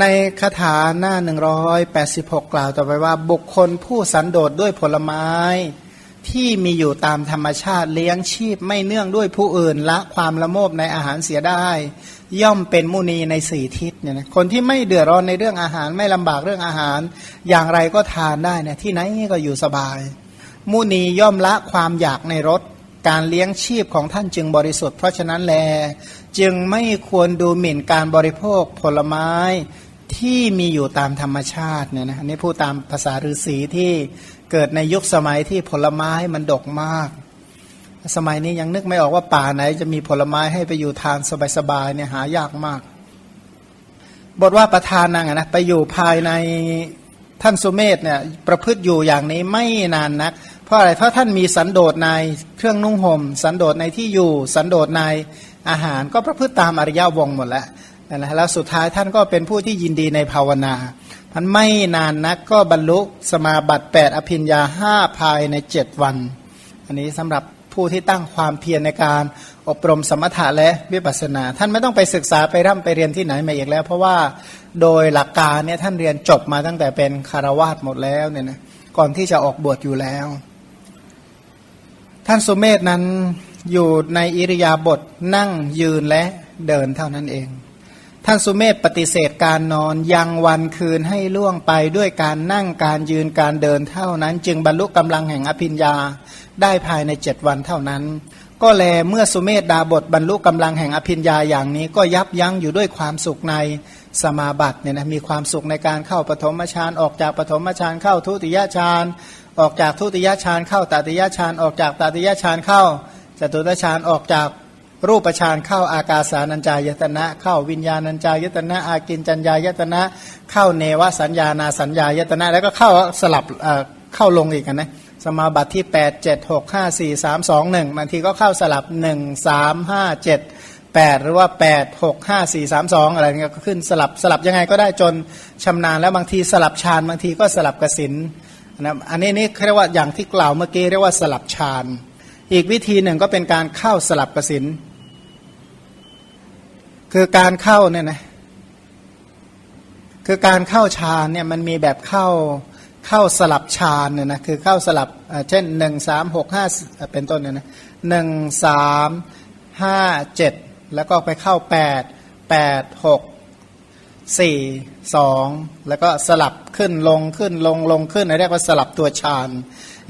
ในคาถาหน้า 186 กล่าวต่อไปว่า บุคคลผู้สันโดษด้วยผลไม้ ที่มีอยู่ตามธรรมชาติเลี้ยงชีพไม่เนื่องด้วยผู้อื่นละความละโมบในอาหารเสียได้ ย่อมเป็นมุนีในสี่ทิศเนี่ยนะคนที่ไม่เดือดร้อนในเรื่องอาหารไม่ลำบากเรื่องอาหาร อย่างไรก็ทานได้เนี่ยที่ไหนก็อยู่สบาย มุนีย่อมละความอยากในรสการเลี้ยงชีพของท่านจึงบริสุทธิ์เพราะฉะนั้นแล จึงไม่ควรดูหมิ่นการบริโภคผลไม้ ที่มีอยู่ตามธรรมชาติเนี่ยนะนนี้พูดตามภาษาฤาษีที่เกิดในยุคสมัยที่ผลไม้มันดกมาก สมัยนี้ยังนึกไม่ออกว่าป่าไหน จะมีผลไม้ให้ไปอยู่ทานสบายๆเนี่ยหายากมาก บทว่าประธานนางนะไปอยู่ภายในท่านสุเมธเนี่ยประพฤติอยู่อย่างนี้ไม่นานนัก เพราะอะไรเพราะท่านมีสันโดษในเครื่องนุ่งหม่ม สันโดษในที่อยู่ สันโดษในอาหารก็ประพฤติตามอริยวงหมดแล้ว นะแล้วสุดท้ายท่านก็เป็นผู้ที่ยินดีในภาวนาท่านไม่นานนักก็บรรลุสมาบัติ8อภิญญาห้าภายใน7วัน อันนี้สำหรับผู้ที่ตั้งความเพียรในการอบรมสมถะและวิปัสสนา ท่านไม่ต้องไปศึกษาไปร่ำไปเรียนที่ไหนมาอีกแล้ว เพราะว่าโดยหลักการเนี่ยท่านเรียนจบมาตั้งแต่เป็นคารวาสหมดแล้วเนี่ยนะก่อนที่จะออกบวชอยู่แล้ว ท่านสุเมธนั้นอยู่ในอิริยาบถนั่งยืนและเดินเท่านั้นเอง ท่านสุเมธปฏิเสธการนอนยังวันคืนให้ล่วงไปด้วยการนั่งการยืนการเดินเท่านั้น จึงบรรลุกำลังแห่งอภิญญาได้ภายในเจ็ดวันเท่านั้น ก็แลเมื่อสุเมธดาบทบรรลุกำลังแห่งอภิญญาอย่างนี้ก็ยับยั้งอยู่ด้วยความสุขในสมาบัติเนี่ยนะมีความสุขในการเข้าปฐมฌานออกจากปฐมฌานเข้าทุติยฌานออกจากทุติยฌานเข้าตติยฌานออกจากตติยฌานเข้าจตุตฌานออกจาก รูปฌานเข้าอากาสานัญจายตนะ เข้าวิญญาณัญจายตนะ อากินจัญญายตนะ เข้าเนวสัญญานาสัญญายตนะ แล้วก็เข้าสลับเข้าลงอีกนะสมาบัติที่ 8 7 6 5 4 3 2 1บางทีก็เข้าสลับ 1 3 5 7 8 หรือว่า 8 6 5 4 3 2 อะไรเงี้ยก็ขึ้นสลับสลับยังไงก็ได้จนชำนาญแล้วบางทีสลับฌานบางทีก็สลับกสินนะอันนี้นี่เรียกว่าอย่างที่กล่าวเมื่อกี้เรียกว่าสลับฌาน อีกวิธีหนึ่งก็เป็นการเข้าสลับกสิน คือการเข้าเนี่ยนะคือการเข้าฌานเนี่ยมันมีแบบเข้าเข้าสลับฌานเนี่ยนะคือเข้าสลับเช่นหนึ่งสามหกห้าเป็นต้นเนี่ยนะหนึ่งสามห้าเจ็ดแล้วก็ไปเข้าแปดแปดหกสี่สองแล้วก็สลับขึ้นลงขึ้นลงลงขึ้นเรียกว่าสลับตัวฌาน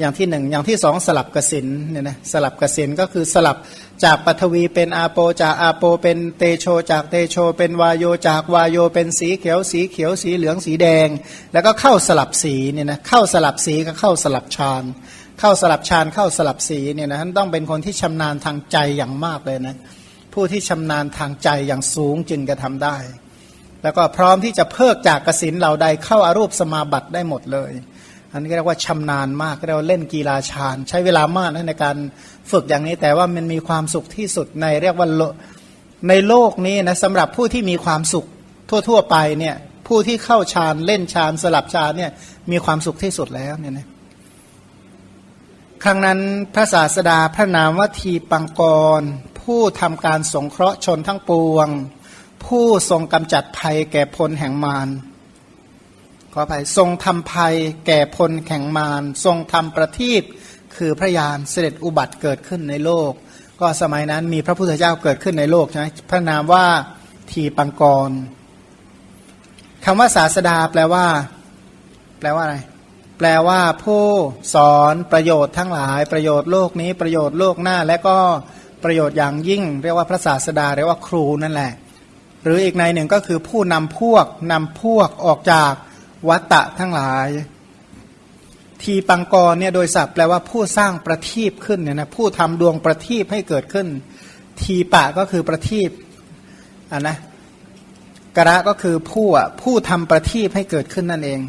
อย่างที่หนึ่งอย่างที่สองสลับกสินเนี่ยนะสลับกสินก็คือสลับจากปฐวีเป็นอาโปจากอาโปเป็นเตโช จากเตโช เป็นวายโยจากวายโยเป็นสีเขียวสีเขียวสีเหลืองสีแดง แล้วก็เข้าสลับสีเนี่ยนะเข้าสลับสีก็เข้าสลับฌานเข้าสลับฌานเข้าสลับสีเนี่ยนะท่านต้องเป็นคนที่ชำนาญทางใจอย่างมากเลยนะผู้ที่ชำนาญทางใจอย่างสูงจึงจะทำได้ แล้วก็พร้อมที่จะเพิกจากกสินเหล่าใดเข้าอารูปสมาบัติได้หมดเลย อันนี้เรียกว่าชำนาญมากเรียกว่าเล่นกีฬาชาญ ใช้เวลามากนะในการฝึกอย่างนี้ แต่ว่ามันมีความสุขที่สุดในเรียกว่าในโลกนี้นะสำหรับผู้ที่มีความสุขทั่ว ๆ ไปเนี่ยผู้ที่เข้าฌานเล่นฌานสลับฌานเนี่ยมีความสุขที่สุดแล้วเนี่ยนะครั้งนั้นพระศาสดาพระนามว่าทีปังกร ผู้ทำการสงเคราะห์ชนทั้งปวง ผู้ทรงกำจัดภัยแก่พลแห่งมาร ขออภัยทรงทำภัยแก่พลแข่งมาร ทรงทำประทีปคือพระยานเสด็จอุบัติเกิดขึ้นในโลก ก็สมัยนั้นมีพระพุทธเจ้าเกิดขึ้นในโลกใช่ไหมพระนามว่าทีปังกรคำว่าศาสดาแปลว่า แปลว่าอะไร แปลว่าผู้สอนประโยชน์ทั้งหลายประโยชน์โลกนี้ประโยชน์โลกหน้า และก็ประโยชน์อย่างยิ่ง เรียกว่าพระศาสดาเรียกว่าครูนั่นแหละ หรืออีกในหนึ่งก็คือผู้นำพวกนำพวกออกจาก วัตตะทั้งหลาย ทีปังกรเนี่ยโดยศัพท์แปลว่าผู้สร้างประทีปขึ้นเนี่ยนะผู้ทำดวงประทีปให้เกิดขึ้น ทีปะก็คือประทีปอะนะกระก็คือผู้อะผู้ทำประทีปให้เกิดขึ้นนั่นเอง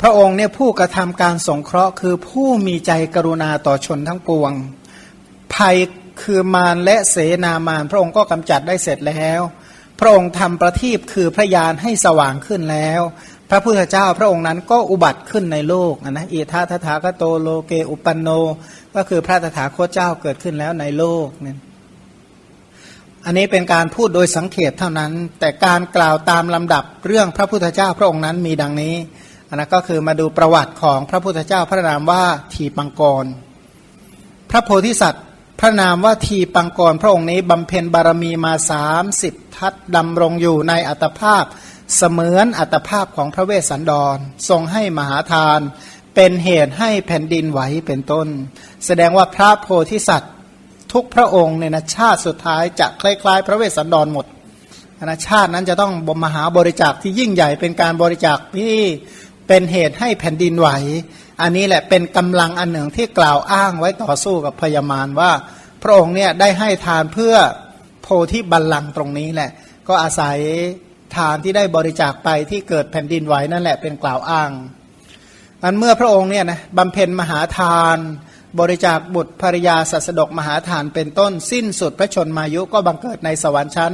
พระองค์เนี่ยผู้กระทำการสงเคราะห์ คือผู้มีใจกรุณาต่อชนทั้งปวง ภัยคือมารและเสนามารพระองค์ก็กำจัดได้เสร็จแล้ว พระองค์ทำประทีปคือพระยานให้สว่างขึ้นแล้ว พระพุทธเจ้าพระองค์นั้นก็อุบัติขึ้นในโลกนะอิทาทถาคโตโลเกอุปันโน ก็คือพระตถาคตเจ้าเกิดขึ้นแล้วในโลกนี่อันนี้เป็นการพูดโดยสังเขปเท่านั้น แต่การกล่าวตามลำดับเรื่องพระพุทธเจ้าพระองค์นั้นมีดังนี้อันนั้นก็คือมาดูประวัติของพระพุทธเจ้าพระนามว่าทีปังกร พระโพธิสัตว์ พระนามว่าทีปังกร พระองค์นี้บำเพ็ญบารมีมาสามสิบทัศดำรงอยู่ในอัตภาพ เสมือนอัตภาพของพระเวสสันดร ทรงให้มหาทาน เป็นเหตุให้แผ่นดินไหวเป็นต้น แสดงว่าพระโพธิสัตว์ทุกพระองค์เนี่ยนะชาติสุดท้ายจะคล้ายๆ พระเวสสันดรหมดนะชาตินั้นจะต้องบมหาบริจาคที่ยิ่งใหญ่เป็นการบริจาคที่เป็นเหตุให้แผ่นดินไหว อันนี้แหละเป็นกำลังอันหนึ่งที่กล่าวอ้างไว้ต่อสู้กับพญามารว่า พระองค์เนี่ยได้ให้ทานเพื่อโพธิบัลลังก์ตรงนี้แหละ ก็อาศัย ทานที่ได้บริจาคไปที่เกิดแผ่นดินไหวนั่นแหละเป็นกล่าวอ้างอันเมื่อพระองค์เนี่ยนะบำเพ็ญมหาทาน บริจาคบุตรภริยาสัสดกมหาทานเป็นต้นสิ้นสุดพระชนมายุก็บังเกิดในสวรรค์ชั้น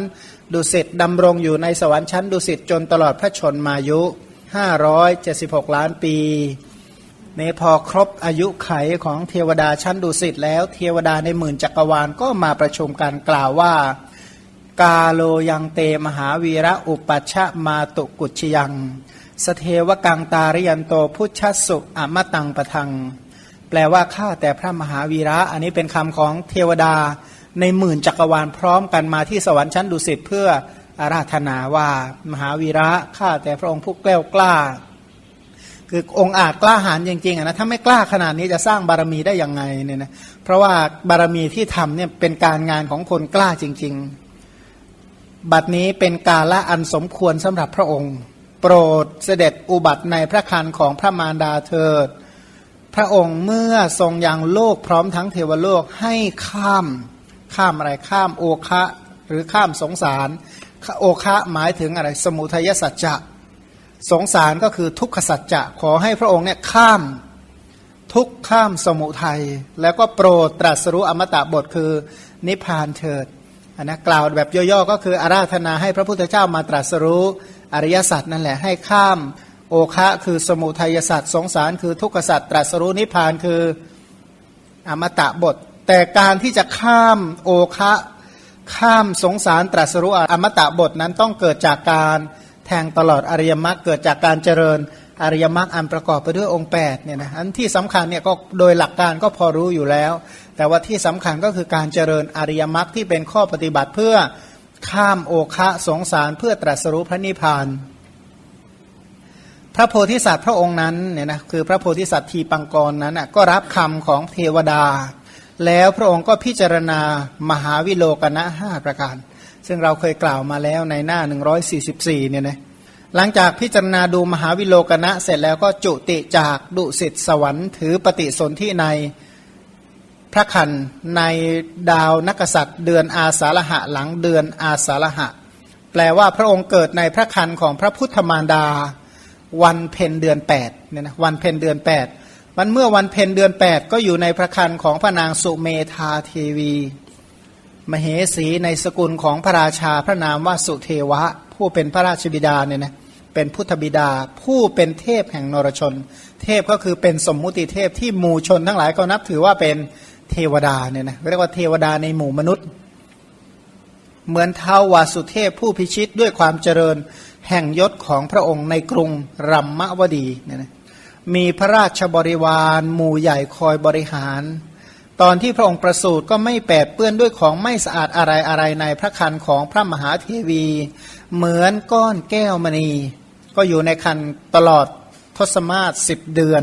ดุสิตดำรงอยู่ในสวรรค์ชั้น ดุสิตจนตลอดพระชนมายุ 576 ล้านปีนี่พอครบอายุไขของเทวดาชั้นดุสิตแล้วเทวดาในหมื่นจักรวาลก็มาประชุมกันกล่าวว่า กาโลยังเตมหาวีระอุปัชฌมาตุกุชยัง สเทวกังตาริยันโตพุทธสุอมตังปะทัง แปลว่าข้าแต่พระมหาวีระ อันนี้เป็นคำของเทวดาในหมื่นจักรวาลพร้อมกันมาที่สวรรค์ชั้นดุสิตเพื่ออาราธนาว่ามหาวีระข้าแต่พระองค์ผู้แกล้วกล้า คือองค์อาจกล้าหาญจริงๆนะถ้าไม่กล้าขนาดนี้จะสร้างบารมีได้ยังไงเนี่ยนะเพราะว่าบารมีที่ทำเนี่ยเป็นการงานของคนกล้าจริง ๆ บัดนี้เป็นกาละอันสมควรสำหรับพระองค์ โปรดเสด็จอุบัติในพระคันของพระมารดาเถิด พระองค์เมื่อทรงยังโลกพร้อมทั้งเทวโลกให้ข้าม ข้ามอะไรข้ามโอคะหรือข้ามสงสาร โอคะหมายถึงอะไร สมุทัยสัจจะ สงสารก็คือทุกขสัจจะ ขอให้พระองค์เนี่ยข้ามทุกข้ามสมุทัยแล้วก็โปรดตรัสรู้อมตะบทคือนิพพานเถิด นนะกล่าวแบบย่อๆก็คืออาราธนาให้พระพุทธเจ้ามาตรัสรู้อริยสัจนั่นแหละให้ข้ามโอคะคือสมุทัยสัจสงสาร คือทุกขสัจตรัสรู้นิพพานคืออมตะบท แต่การที่จะข้ามโอคะข้ามสงสารตรัสรู้อมตะบทนั้นต้องเกิดจากการแทงตลอดอริยมรรคเกิดจากการเจริญอริยมรรคอันประกอบไปด้วยองค์8เนี่ยนะอันที่สำคัญเนี่ยก็โดยหลักการก็พอรู้อยู่แล้ว แต่ว่าที่สำคัญก็คือการเจริญอริยมรรคที่เป็นข้อปฏิบัติเพื่อข้ามโอคะสงสารเพื่อตรัสรู้พระนิพพาน พระโพธิสัตว์พระองค์นั้นเนี่ยนะคือพระโพธิสัตว์ทีปังกรนั้นก็รับคำของเทวดา แล้วพระองค์ก็พิจารณามหาวิโลกนะห้าประการ ซึ่งเราเคยกล่าวมาแล้วในหน้า 144เนี่ยนะหลังจากพิจารณาดูมหาวิโลกนะเสร็จแล้วก็จุติจากดุสิตสวรรค์ ถือปฏิสนธิใน พระคันในดาวนักษัตริย์ เดือนอาสาฬหะหลังเดือนอาสาฬหะ แปลว่าพระองค์เกิดในพระคันของพระพุทธมารดา วันเพ็ญเดือน8เนี่ยนะวันเพ็ญเดือน 8 มันเมื่อวันเพ็ญเดือนแปดก็อยู่ในพระคันของพระนางสุเมธาเทวี มเหสีในสกุลของพระราชาพระนามว่าสุเทวะ ผู้เป็นพระราชบิดาเนี่ยนะเป็นพุทธบิดา ผู้เป็นเทพแห่งนรชน เทพก็คือเป็นสมมุติเทพที่หมู่ชนทั้งหลายก็นับถือว่าเป็น เทวดาเนี่ยนะเรียกว่าเทวดาในหมู่มนุษย์ เหมือนเท้าวาสุเทพผู้พิชิตด้วยความเจริญแห่งยศของพระองค์ในกรุงรัมมะวดีเนี่ยนะมีพระราชบริวารหมู่ใหญ่คอยบริหาร ตอนที่พระองค์ประสูติก็ไม่แปดเปื้อนด้วยของไม่สะอาดอะไรอะไรในพระคันของพระมหาเทวี เหมือนก้อนแก้วมณี ก็อยู่ในคันตลอดทศมาศสิบเดือน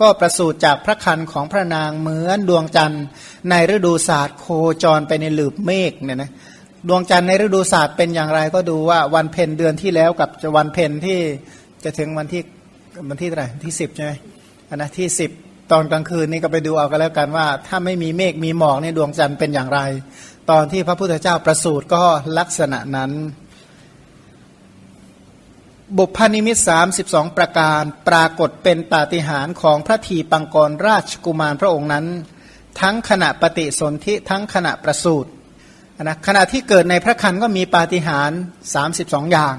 ก็ประสูติจากพระคันของพระนางเหมือนดวงจันทร์ ในฤดูศาสตร์โคจรไปในหลืบเมฆเนี่ยนะดวงจันทร์ในฤดูศาสตร์เป็นอย่างไรก็ดูว่าวันเพ็ญเดือนที่แล้วกับวันเพ็ญที่จะถึงวันที่วันที่เท่าไหร่ที่สิบใช่ไหมอันนะที่สิบตอนกลางคืนนี่ก็ไปดูเอากันแล้วกันว่า ถ้าไม่มีเมฆมีหมอกในดวงจันทร์เป็นอย่างไร ตอนที่พระพุทธเจ้าประสูติก็ลักษณะนั้น บุพนิมิตสามสิบสองประการปรากฏเป็นปาฏิหาริย์ของพระทีปังกรราชกุมารพระองค์นั้น ทั้งขณะปฏิสนธิทั้งขณะประสูตินะขณะที่เกิดในพระคันก็มีปาฏิหาริย์สามสิบสองอย่าง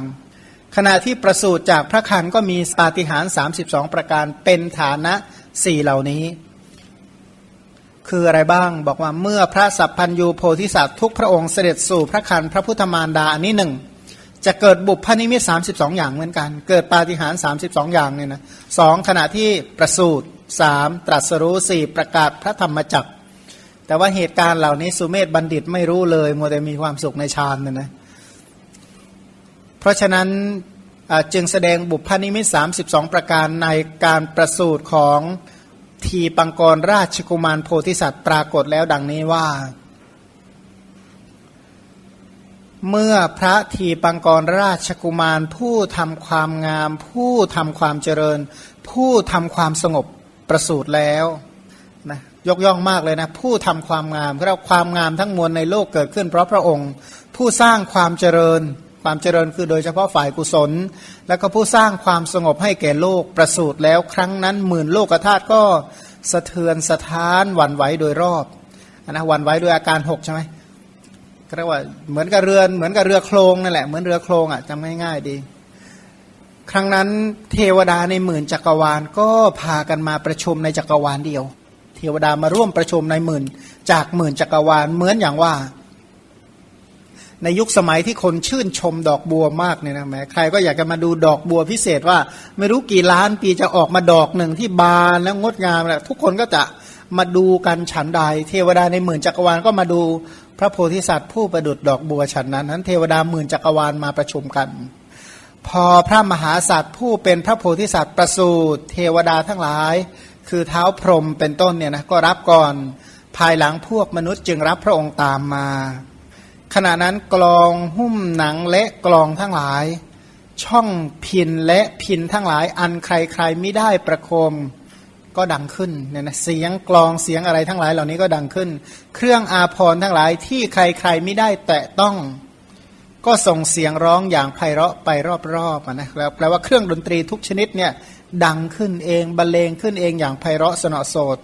ขณะที่ประสูติจากพระคันก็มีปาฏิหาริย์32ประการเป็นฐานะสี่เหล่านี้ คืออะไรบ้างบอกว่าเมื่อพระสัพพัญยูโพธิสัตว์ทุกพระองค์เสด็จสู่พระคันพระพุทธมารดาอันนี้หนึ่ง จะเกิดบุพนิมิตสามสิบสองอย่างเหมือนกัน เกิดปาฏิหาริย์สามสิบสองอย่างเนี่ยนะสองขณะที่ประสูติสามตรัสรู้สี่ประกาศพระธรรมจักร แต่ว่าเหตุการณ์เหล่านี้สุเมธบัณฑิตไม่รู้เลยมัวแต่มีความสุขในฌานเนี่ยนะเพราะฉะนั้นจึงแสดงบุพนิมิต32ประการในการประสูติของทีปังกรราชกุมารโพธิสัตว์ปรากฏแล้วดังนี้ว่า เมื่อพระทีปังกรราชกุมารผู้ทำความงาม ผู้ทำความเจริญ ผู้ทำความสงบประสูติแล้วนะยกย่องมากเลยนะ ผู้ทำความงามเราความงามทั้งมวลในโลกเกิดขึ้น เพราะพระองค์ ผู้สร้างความเจริญ ความเจริญคือโดยเฉพาะฝ่ายกุศล แล้วก็ผู้สร้างความสงบให้แก่โลกประสูติแล้วครั้งนั้นหมื่นโลกธาตุก็สะเทือนสะท้านหวั่นไหวโดยรอบนะหวั่นไหวด้วยอาการหกใช่ไหม เรียกว่าเหมือนกับเรือนเหมือนกับเรือโครงนั่นแหละเหมือนเรือโครงอะจำง่ายๆดี ครั้งนั้นเทวดาในหมื่นจักรวาลก็พากันมาประชุมในจักรวาลเดียว เทวดามาร่วมประชุมในหมื่น จากหมื่นจักรวาลเหมือนอย่างว่า ในยุคสมัยที่คนชื่นชมดอกบัวมากเนี่ยนะแหมใครก็อยากจะมาดูดอกบัวพิเศษว่า ไม่รู้กี่ล้านปีจะออกมาดอกหนึ่งที่บานแล้วงดงามแหละทุกคนก็จะมาดูกันฉันใด เทวดาในหมื่นจักรวาลก็มาดู พระโพธิสัตว์ผู้ประดุดดอกบัวฉันนั้นนั้น เทวดาหมื่นจักรวาลมาประชุมกัน พอพระมหาสัตว์ผู้เป็นพระโพธิสัตว์ประสูติเทวดาทั้งหลาย คือเท้าพรหมเป็นต้นเนี่ยนะก็รับก่อนภายหลังพวกมนุษย์จึงรับพระองค์ตามมา ขณะนั้นกลองหุ้มหนังและกลองทั้งหลาย ช่องพินและพินทั้งหลายอันใครๆไม่ได้ประโคม ก็ดังขึ้นเนี่ยนะเสียงกลองเสียงอะไรทั้งหลายเหล่านี้ก็ดังขึ้น เครื่องอาภรทั้งหลายที่ใครๆไม่ได้แตะต้องก็ส่งเสียงร้องอย่างไพเราะไปรอบๆนะแล้วแปลว่าเครื่องดนตรีทุกชนิดเนี่ยดังขึ้นเองบรรเลงขึ้นเองอย่างไพเราะสนอโสด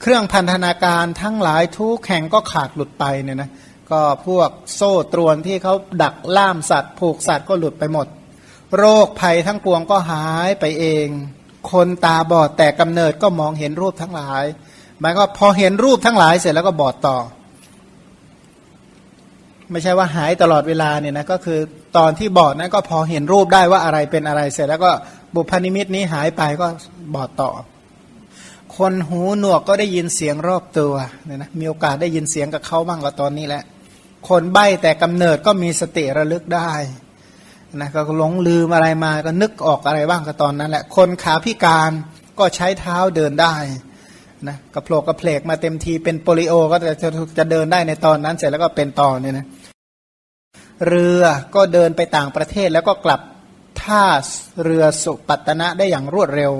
เครื่องพันธนาการทั้งหลายทุกแห่งก็ขาดหลุดไปเนี่ยนะก็พวกโซ่ตรวนที่เขาดักล่ามสัตว์ ผูกสัตว์ก็หลุดไปหมด โรคภัยทั้งปวงก็หายไปเอง คนตาบอดแต่กำเนิดก็มองเห็นรูปทั้งหลายหมายก็พอเห็นรูปทั้งหลายเสร็จแล้วก็บอดต่อ ไม่ใช่ว่าหายตลอดเวลาเนี่ยนะก็คือตอนที่บอดนั้นก็พอเห็นรูปได้ว่าอะไรเป็นอะไรเสร็จแล้วก็บุพนิมิตนี้หายไปก็บอดต่อ คนหูหนวกก็ได้ยินเสียงรอบตัวเนี่ยนะมีโอกาสได้ยินเสียงกับเขาบ้างก็ตอนนี้แหละ คนใบ้แต่กำเนิดก็มีสติระลึกได้ นะก็หลงลืมอะไรมาก็นึกออกอะไรบ้างก็ตอนนั้นแหละ คนขาพิการก็ใช้เท้าเดินได้นะกระโผลกกระเพลกมาเต็มทีเป็นโปลิโอก็จะจะจะเดินได้ในตอนนั้นเสร็จแล้วก็เป็นต่อเนี่ยนะเรือก็เดินไปต่างประเทศแล้วก็กลับท่าเรือสุปัตตนะได้อย่างรวดเร็ว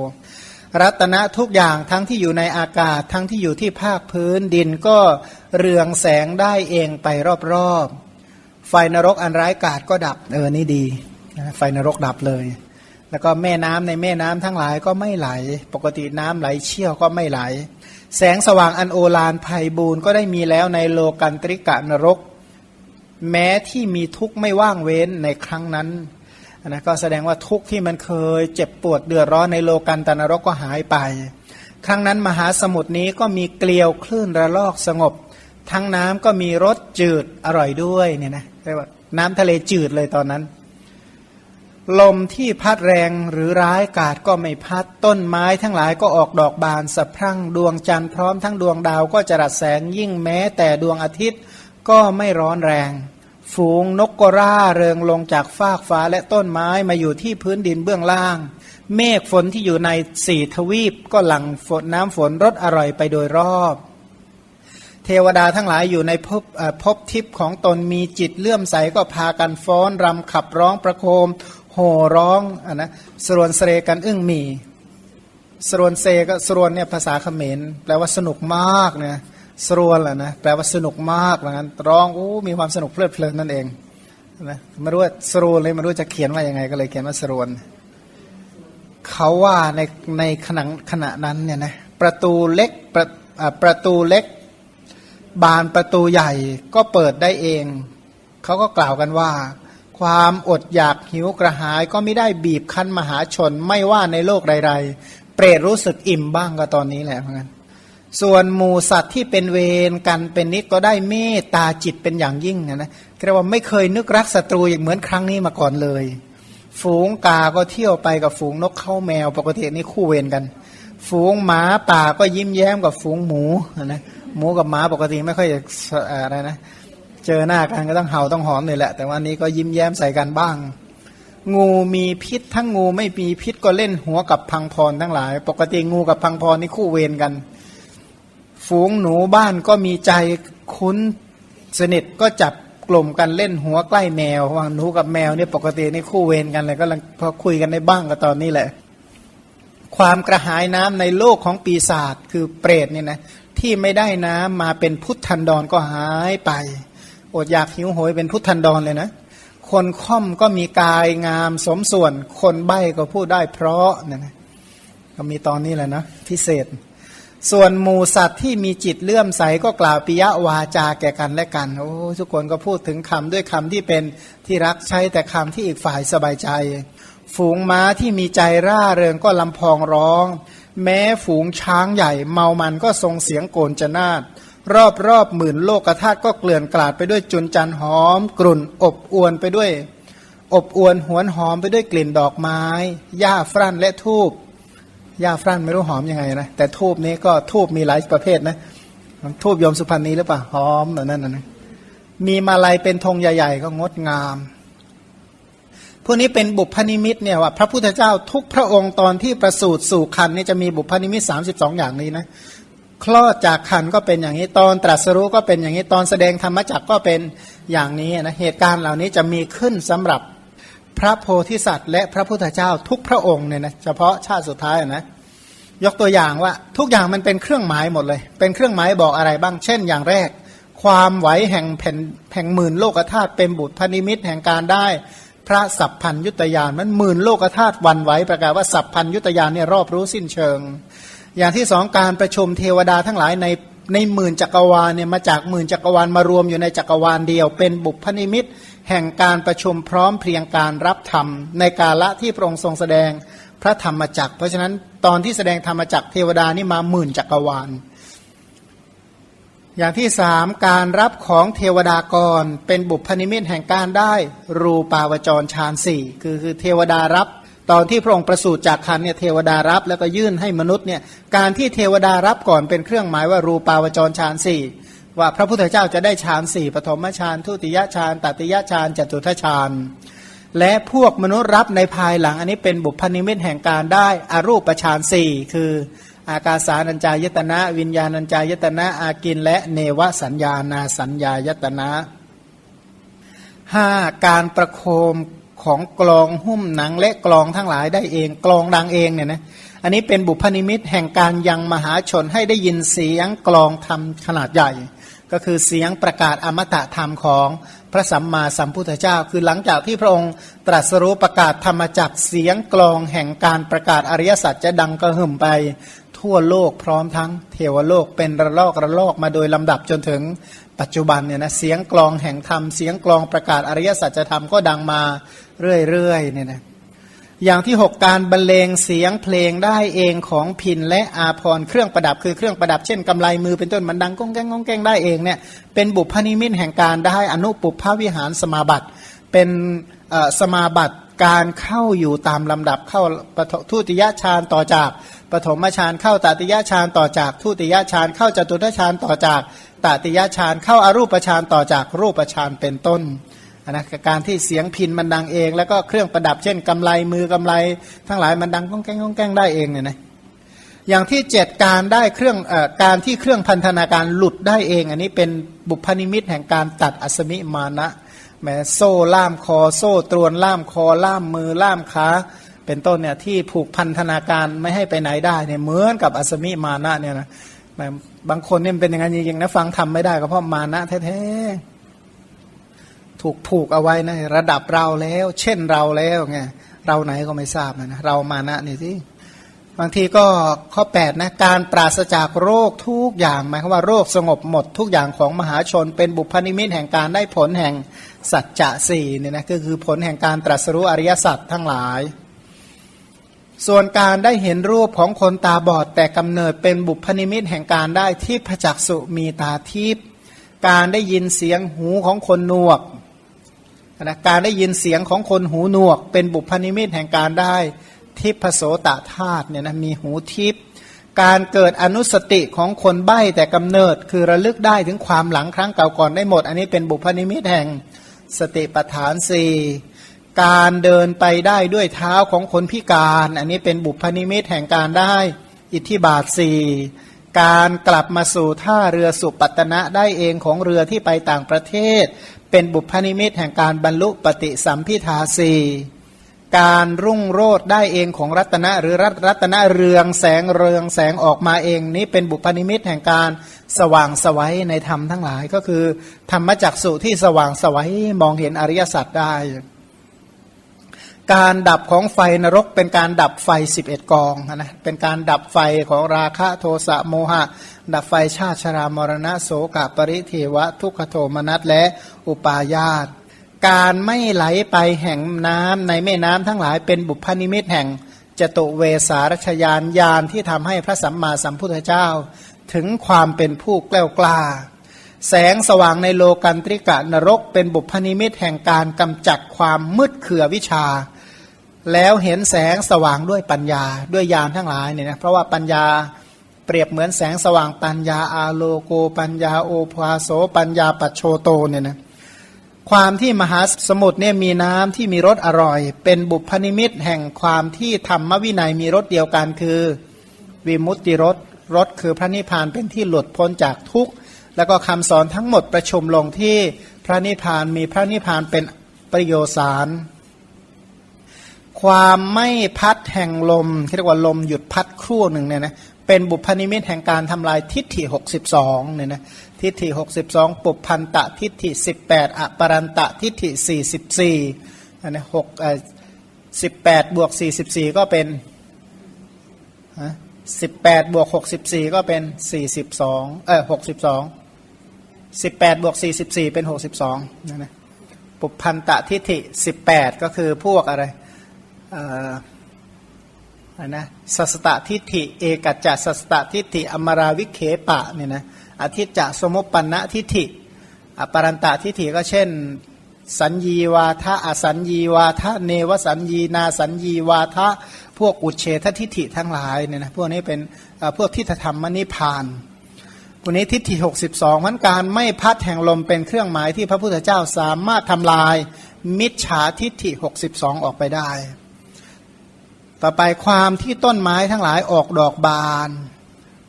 รัตนะทุกอย่างทั้งที่อยู่ในอากาศทั้งที่อยู่ที่ภาคพื้นดินก็เรืองแสงได้เองไปรอบๆ ไฟนรกอันร้ายกาจก็ดับเออนี่ดีนะไฟนรกดับเลย แล้วก็แม่น้ำในแม่น้ำทั้งหลายก็ไม่ไหล ปกติน้ำไหลเชี่ยวก็ไม่ไหล แสงสว่างอันโอฬารภัยบูร์ก็ได้มีแล้วในโลกันตริกะนรก แม้ที่มีทุกข์ไม่ว่างเว้นในครั้งนั้นนะก็แสดงว่าทุกข์ที่มันเคยเจ็บปวดเดือดร้อนในโลกันตนรกก็หายไป ครั้งนั้นมหาสมุทรนี้ก็มีเกลียวคลื่นระลอกสงบ ทั้งน้ำก็มีรสจืดอร่อยด้วยเนี่ยนะ รียกว่าน้ำทะเลจืดเลยตอนนั้น ลมที่พัดแรงหรือร้ายกาดก็ไม่พัดต้นไม้ทั้งหลายก็ออกดอกบานสะพรั่งดวงจันทร์พร้อมทั้งดวงดาวก็จะรัสแสงยิ่งแม้ แต่ดวงอาทิตย์ก็ไม่ร้อนแรง ฝูงนกกร่าเริงลงจากฟากฟ้าและต้นไม้มาอยู่ที่พื้นดินเบื้องล่าง เมฆฝนที่อยู่ในสี่ทวีปก็หลั่งฝนน้ำฝนรสอร่อยไปโดยรอบ เทวดาทั้งหลายอยู่ในภพภพทิพย์ของตนมีจิตเลื่อมใสก็พากันฟ้อนรำขับร้องประโคม โห่ร้องอะนะสรวนเสรกันอึ้งมีสรวนเซก็สรวนเนี่ยภาษาเขมรแปลว่าสนุกมากเนี่ยสรวนแหละนะแปลว่าสนุกมากเหมือนกันร้องโอ้มีความสนุกเพลิดเพลินนั่นเองนะไม่รู้ว่าสรวนเลยไม่รู้จะเขียนว่ายังไงก็เลยเขียนว่าสรวนเขาว่าในในขณะขณะนั้นเนี่ยนะประตูเล็กประประตูเล็ก บานประตูใหญ่ก็เปิดได้เอง เขาก็กล่าวกันว่า ความอดอยากหิวกระหายก็ไม่ได้บีบคั้นมหาชนไม่ว่าในโลกใดๆ เปรตรู้สึกอิ่มบ้างก็ตอนนี้แหละเหมือนกันส่วนหมูสัตว์ที่เป็นเวรกันเป็นนิดก็ได้เมตตาจิตเป็นอย่างยิ่งนะนะเรียกว่าไม่เคยนึกรักศัตรูอย่างเหมือนครั้งนี้มาก่อนเลย ฝูงกาก็เที่ยวไปกับฝูงนกเข้าแมวปกตินี่คู่เวรกัน ฝูงหมาป่าก็ยิ้มแย้มกับฝูงหมูนะหมูกับหมาปกติไม่ค่อยอะไรนะเจอหน้ากันก็ต้องเห่าต้องหอมนี่แหละ แต่วันนี้ก็ยิ้มแย้มใส่กันบ้าง งูมีพิษทั้งงูไม่มีพิษก็เล่นหัวกับพังพรทั้งหลาย ปกติงูกับพังพรนี่คู่เวรกัน ฝูงหนูบ้านก็มีใจคุ้นสนิทก็จับกลุ่มกันเล่นหัวใกล้แมวว่าหนูกับแมวเนี่ยปกตินี่คู่เวรกันเลยก็พอคุยกันในบ้างก็ตอนนี้แหละ ความกระหายน้ำในโลกของปีศาจคือเปรตเนี่ยนะที่ไม่ได้น้ำมาเป็นพุทธันดรก็หายไป อดอยากหิวโหยเป็นพุทธันดรเลยนะ คนค่อมก็มีกายงามสมส่วน คนใบ้ก็พูดได้เพราะเนี่ยนะก็มีตอนนี้แหละนะพิเศษ ส่วนหมูสัตว์ที่มีจิตเลื่อมใสก็กล่าวปิยวาจาแก่กันและกัน โอ้ทุกคนก็พูดถึงคำด้วยคำที่เป็นที่รักใช้แต่คำที่อีกฝ่ายสบายใจ ฝูงม้าที่มีใจร่าเริงก็ลำพองร้อง แม้ฝูงช้างใหญ่เมามันก็ทรงเสียงโกนจนาดรอบรอบหมื่นโลกธาตุก็เกลื่อนกลาดไปด้วยจุนจันหอม กลุ่น อบอวนไปด้วย อบอวนหวนหอมไปด้วยกลิ่นดอกไม้หญ้าฟรั่นและทูบหญ้าฟรั่นไม่รู้หอมยังไงนะแต่ทูบนี้ก็ทูบมีหลายประเภทนะทูบยมสุพรรณีหรือเปล่าหอมแบบนั้นนะมีมาลัยเป็นธงใหญ่ ๆ ก็งดงาม พวกนี้เป็นบุพนิมิตเนี่ยว่าพระพุทธเจ้าทุกพระองค์ตอนที่ประสูติสู่คันนี่จะมีบุพนิมิตสามสิบสองอย่างนี้นะคลอดจากคันก็เป็นอย่างนี้ตอนตรัสรู้ก็เป็นอย่างนี้ตอนแสดงธรรมจักก็เป็นอย่างนี้นะเหตุการณ์เหล่านี้จะมีขึ้นสำหรับพระโพธิสัตว์ และพระพุทธเจ้าทุกพระองค์เนี่ยนะเฉพาะชาติสุดท้ายนะยกตัวอย่างว่าทุกอย่างมันเป็นเครื่องหมายหมดเลย เป็นเครื่องหมายบอกอะไรบ้าง เช่น อย่างแรก ความไหวแห่งแผ่นแห่งหมื่นโลกธาตุเป็นบุตรพนิมิตแห่งการได้ พระสัพพัญยุตยานมันหมื่นโลกธาตุวันไหวประกาศว่าสัพพัญยุตยานเนี่ยรอบรู้สิ้นเชิง อย่างที่สองการประชุมเทวดาทั้งหลายในในหมื่นจักรวาลเนี่ยมาจากหมื่นจักรวาลมารวมอยู่ในจักรวาลเดียว เป็นบุพนิมิตแห่งการประชุมพร้อมเพรียงการรับธรรม ในกาละที่พระองค์ทรงแสดงพระธรรมจักร เพราะฉะนั้นตอนที่แสดงธรรมจักรเทวดานี่มาหมื่นจักรวาล อย่างที่สามการรับของเทวดากรเป็นบุพนิมิตแห่งการได้ รูปาวจรฌานสี่คือคือเทวดารับตอนที่พระองค์ประสูติจากคันเนี่ยเทวดารับแล้วก็ยื่นให้มนุษย์เนี่ยการที่เทวดารับก่อนเป็นเครื่องหมายว่ารูปาวจรฌานสี่ว่าพระพุทธเจ้าจะได้ฌานสี่ปฐมฌานทุติยฌานตติยฌานจตุทฌานและพวกมนุษย์รับในภายหลังอันนี้เป็นบุพนิมิตแห่งการได้อรูปฌานสี่คือ อากาสานัญจายตนะ วิญญาณัญจายตนะ อากินและเนวสัญญานาสัญญายตนะห้าการประโคมของกลองหุ้มหนังและกลองทั้งหลายได้เองกลองดังเองเนี่ยนะอันนี้เป็นบุพนิมิตแห่งการยังมหาชนให้ได้ยินเสียงกลองทำขนาดใหญ่ ก็คือเสียงประกาศอมตะธรรมของพระสัมมาสัมพุทธเจ้า คือหลังจากที่พระองค์ตรัสรู้ประกาศธรรมจักเสียงกลองแห่งการประกาศอริยสัจจะดังกระหึ่มไป ทั่วโลกพร้อมทั้งเทวโลกเป็นระลอกระลอกมาโดยลำดับจนถึงปัจจุบันเนี่ยนะเสียงกลองแห่งธรรมเสียงกลองประกาศอริยสัจธรรมก็ดังมาเรื่อยๆเนี่ยนะอย่างที่ 6 การบรรเลงเสียงเพลงได้เองของพินและอาพรเครื่องประดับคือเครื่องประดับเช่นกำไลมือเป็นต้นมันดังก้องแก้งก้องแก้งได้เองเนี่ยเป็นบุพนิมิตแห่งการได้อนุปุพพวิหารสมาบัติ เป็นสมาบัติ การเข้าอยู่ตามลำดับเข้าทุติยฌานต่อจากปฐมฌานเข้าตติยฌานต่อจากทุติยฌานเข้าจตุตฌานต่อจากตติยฌานเข้าอารูปฌานต่อจากรูปฌานเป็นต้นนะการที่เสียงพินมันดังเอง แล้วก็เครื่องประดับเช่นกำไลมือกำไล ทั้งหลายมันดังก้องแก้งก้องแก้งได้เองเนี่ยนะอย่างที่เจ็ดการได้เครื่องอการที่เครื่องพันธนาการหลุดได้เอง อันนี้เป็นบุพนิมิตแห่งการตัดอสมิมานะ แม้โซ่ล่ามคอ โซ่ตรวนล่ามคอล่ามมือล่ามขาเป็นต้นเนี่ยที่ผูกพันธนาการไม่ให้ไปไหนได้เนี่ยเหมือนกับอัสมิมานะเนี่ยนะบางคนเนี่ยเป็นอย่างนั้นจริงๆนะฟังทำไม่ได้ก็เพราะมานะแท้ๆถูกผูกเอาไว้นะระดับเราแล้ว เช่นเราแล้วไงเราไหนก็ไม่ทราบนะเรามานะนี่สิบางทีก็ข้อ8นะการปราศจากโรคทุกอย่างหมายความว่าโรคสงบหมดทุกอย่างของมหาชน เป็นบุพนิมิตแห่งการได้ผลแห่ง สัจจะสี่เนี่ยนะก็คือผลแห่งการตรัสรู้อริยสัจทั้งหลาย ส่วนการได้เห็นรูปของคนตาบอดแต่กำเนิดเป็นบุพนิมิตแห่งการได้ที่พจักสุมีตาทิพย์การได้ยินเสียงหูของคนหนวกนะการได้ยินเสียงของคนหูหนวก เป็นบุพนิมิตแห่งการได้ทิพโสตธาตุเนี่ยนะมีหูทิพย์การเกิดอนุสติของคนใบ้แต่กำเนิด คือระลึกได้ถึงความหลังครั้งเก่าก่อนได้หมด อันนี้เป็นบุพนิมิตแห่ง สติปัฏฐานสี่การเดินไปได้ด้วยเท้าของคนพิการ อันนี้เป็นบุพนิมิตแห่งการได้ อิทธิบาทสี่การกลับมาสู่ท่าเรือสุปัตนะได้เองของเรือที่ไปต่างประเทศ เป็นบุพนิมิตแห่งการบรรลุปฏิสัมพิทาสี่ การรุ่งโรดได้เองของรัตนะหรือรัตรัตนะเรืองแสงเรืองแสงออกมาเองนี้เป็นบุพนิมิตแห่งการสว่างสวัยในธรรมทั้งหลายก็คือ ธรรมจักสุที่สว่างสวัยมองเห็นอริยสัจได้ การดับของไฟนรกเป็นการดับไฟ 11 กองนะเป็นการดับไฟของราคะโทสะโมหะ ดับไฟชาติชรามรณะโสกปริเทวะ ทุกขโทมนัสและอุปาญาต การไม่ไหลไปแห่งน้ำในแม่น้ำทั้งหลายเป็นบุพนิมิตแห่งจตุเวสารชยานยานที่ทำให้พระสัมมาสัมพุทธเจ้า ถึงความเป็นผู้แกล้วกล้า แสงสว่างในโลกันตริกะนรกเป็นบุพนิมิตแห่งการกำจัดความมืดเขื่อวิชา แล้วเห็นแสงสว่างด้วยปัญญาด้วยญาณทั้งหลายเนี่ยนะเพราะว่าปัญญาเปรียบเหมือนแสงสว่างปัญญาอาโลโกปัญญาโอภาโสปัญญาปัจโชโตเนี่ยนะ ความที่มหาสมุทรเนี่ยมีน้ำที่มีรสอร่อย เป็นบุพนิมิตแห่งความที่ธรรมวินัยมีรสเดียวกันคือวิมุตติรสรสคือพระนิพพานเป็นที่หลุดพ้นจากทุกข์ แล้วก็คำสอนทั้งหมดประชุมลงที่พระนิพพานมีพระนิพพานเป็นประโยสารความไม่พัดแห่งลมเรียกว่าลมหยุดพัดครู่หนึ่งเนี่ยนะเป็นบุพนิมิตแห่งการทำลายทิฏฐิ 62เนี่ยนะ ทิฏฐิ62 ปุพันตะทิฏฐิ18อปรันตะทิฏฐิ44อันนี้หกสิบแปดบวกสี่สิบสี่ก็เป็นสิบแปดบวกหกสิบสี่ก็เป็นสี่สิบสองเออหกสิบสองสิบแปดบวกสี่สิบสี่เป็นหกสิบสองนั่นนะปุพันตะทิฏฐิสิบแปดก็คือพวกอะไรอ่านะสัสตทิฏฐิ เอกัจจะสัสตทิฏฐิอมราวิเคปะเนี่ยนะ อธิจจะสมุปปนะทิฏฐิอปรันตะทิฏฐิก็เช่น สัญญีวาทะอสัญญีวาทะเนวสัญญีนาสัญญีวาทะพวกอุเฉททิฏฐิทั้งหลายเนี่ยนะพวกนี้เป็นพวกทิฏฐธรรมนิพานพวกนี้ทิฏฐิ62มันการไม่พัดแห่งลมเป็นเครื่องหมายที่พระพุทธเจ้าสามารถทำลาย มิจฉาทิฏฐิ62 ออกไปได้ ต่อไปความที่ต้นไม้ทั้งหลายออกดอกบาน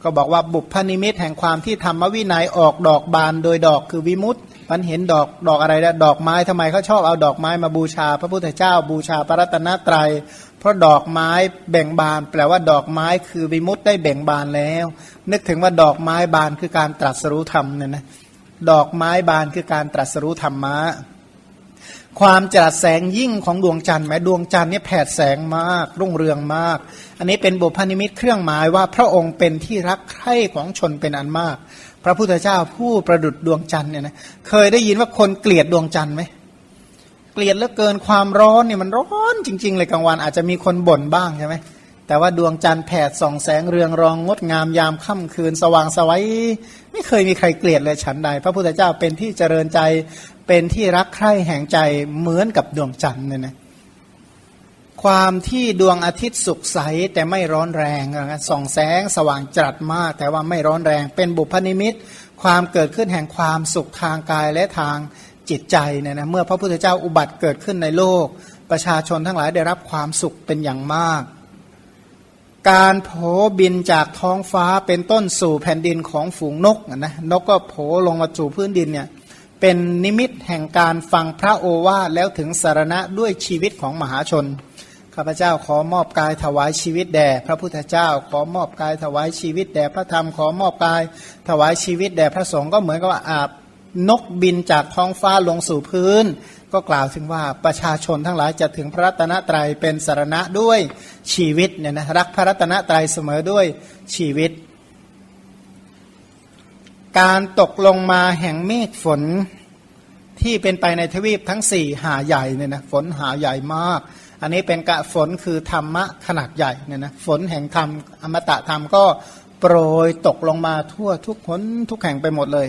ก็บอกว่าบุพนิมิตแห่งความที่ธรรมวินัยออกดอกบานโดยดอกคือวิมุตต์มันเห็นดอกดอกอะไรนะดอกไม้ทำไมเขาชอบเอาดอกไม้มาบูชา พระพุทธเจ้าบูชาพระรัตนตรยัย เพราะดอกไม้แบ่งบาน แปลว่าดอกไม้คือวิมุตต์ได้แบ่งบานแล้ว นึกถึงว่าดอกไม้บานคือการตรัสรู้ธรรมเนี่ยนะดอกไม้บานคือการตรัสรู้ธรรมะ ความจรัดแสงยิ่งของดวงจันทร์แม้ดวงจันทร์เนี่ยแผดแสงมาก รุ่งเรืองมาก อันนี้เป็นบุพนิมิตเครื่องหมายว่าพระองค์เป็นที่รักใคร่ของชนเป็นอันมาก พระพุทธเจ้าผู้ประดุดดวงจันทร์เนี่ยนะเคยได้ยินว่าคนเกลียดดวงจันทร์ไหมเกลียดเหลือเกินความร้อนเนี่ยมันร้อนจริง ๆ เลยกลางวันอาจจะมีคนบ่นบ้างใช่ไหม แต่ว่าดวงจันทร์แผดส่องแสงเรืองรองงดงามยามค่ำคืน สว่างสวัยไม่เคยมีใครเกลียดเลยฉันใด พระพุทธเจ้าเป็นที่เจริญใจเป็นที่รักใคร่แห่งใจเหมือนกับดวงจันทร์เนี่ยนะความที่ดวงอาทิตย์สุกใสแต่ไม่ร้อนแรงนะส่องแสงสว่างจัดมาก แต่ว่าไม่ร้อนแรงเป็นบุพนิมิต ความเกิดขึ้นแห่งความสุขทางกายและทางจิตใจเนี่ยนะเมื่อพระพุทธเจ้าอุบัติเกิดขึ้นในโลก ประชาชนทั้งหลายได้รับความสุขเป็นอย่างมาก การโผบินจากท้องฟ้าเป็นต้นสู่แผ่นดินของฝูงนกนะนกก็โผลงมาจู่พื้นดินเนี่ยเป็นนิมิตแห่งการฟังพระโอวาทแล้วถึงสารณะด้วยชีวิตของมหาชนข้าพเจ้าขอมอบกายถวายชีวิตแด่พระพุทธเจ้า ขอมอบกายถวายชีวิตแด่พระธรรมขอมอบกายถวายชีวิตแด่พระสงฆ์ก็เหมือนกับว่าอาบนกบินจากท้องฟ้าลงสู่พื้น ก็กล่าวถึงว่าประชาชนทั้งหลายจะถึงพระรัตนตรัยเป็นสารณะด้วยชีวิตเนี่ยนะรักพระรัตนตรัยเสมอด้วยชีวิต การตกลงมาแห่งเมฆฝนที่เป็นไปในทวีปทั้งสี่หาใหญ่เนี่ยนะฝนหาใหญ่มาก อันนี้เป็นกะฝนคือธรรมะขนาดใหญ่เนี่ยนะฝนแห่งธรรมอมตะธรรมก็โปรยตกลงมาทั่วทุกคนทุกแห่งไปหมดเลย